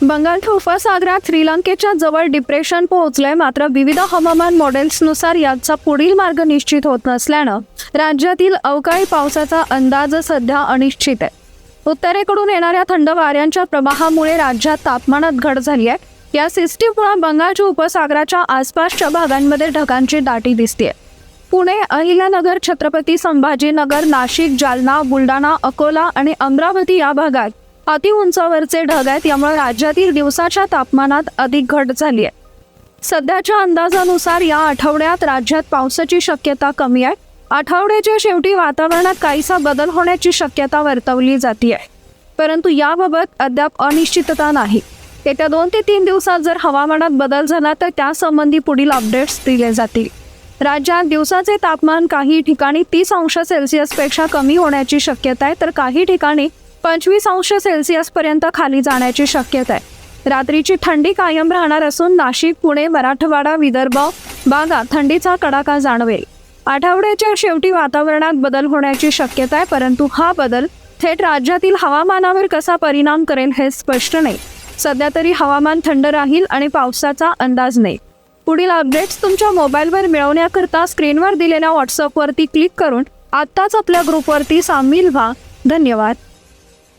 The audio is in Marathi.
बंगालच्या उपसागरात श्रीलंकेच्या जवळ डिप्रेशन पोहोचलंय. मात्र विविध हवामान मॉडेल्सनुसार याचा पुढील मार्ग निश्चित होत नसल्यानं राज्यातील अवकाळी पावसाचा अंदाज सध्या अनिश्चित आहे. उत्तरेकडून येणाऱ्या थंड वाऱ्यांच्या प्रवाहामुळे राज्यात तापमानात घट झाली आहे. या सिस्टीममुळे बंगालच्या उपसागराच्या आसपासच्या भागांमध्ये ढगांची दाटी दिसते पुणे अहिल्यानगर छत्रपती संभाजीनगर नाशिक जालना बुलढाणा अकोला आणि अमरावती या भागात अति उंचावरचे ढग आहेत यामुळे राज्यातील दिवसाच्या तापमानात अधिक घट झाली आहे. सध्याच्या अंदाजानुसार या आठवड्यात राज्यात पावसाची शक्यता कमी आहे. आठवड्याच्या शेवटी वातावरणात काहीसा बदल होण्याची शक्यता वर्तवली जाते आहे. परंतु याबाबत अद्याप अनिश्चितता नाही. येत्या दोन ते तीन दिवसात जर हवामानात बदल झाला तर त्यासंबंधी पुढील अपडेट्स दिले जातील. राज्यात दिवसाचे तापमान काही ठिकाणी तीस अंश सेल्सिअसपेक्षा कमी होण्याची शक्यता आहे तर काही ठिकाणी पंचवीस अंश सेल्सिअसपर्यंत खाली जाण्याची शक्यता आहे. रात्रीची थंडी कायम राहणार असून नाशिक पुणे मराठवाडा विदर्भ भागात थंडीचा कडाका जाणवेल. आठवड्याच्या शेवटी वातावरणात बदल होण्याची शक्यता आहे परंतु हा बदल थेट राज्यातील हवामानावर कसा परिणाम करेल हे स्पष्ट नाही. सध्या तरी हवामान थंड राहील आणि पावसाचा अंदाज नाही. पुढील अपडेट्स तुमच्या मोबाईलवर मिळवण्याकरता स्क्रीनवर दिलेल्या व्हॉट्सअपवरती क्लिक करून आत्ताच आपल्या ग्रुपवरती सामील व्हा. धन्यवाद.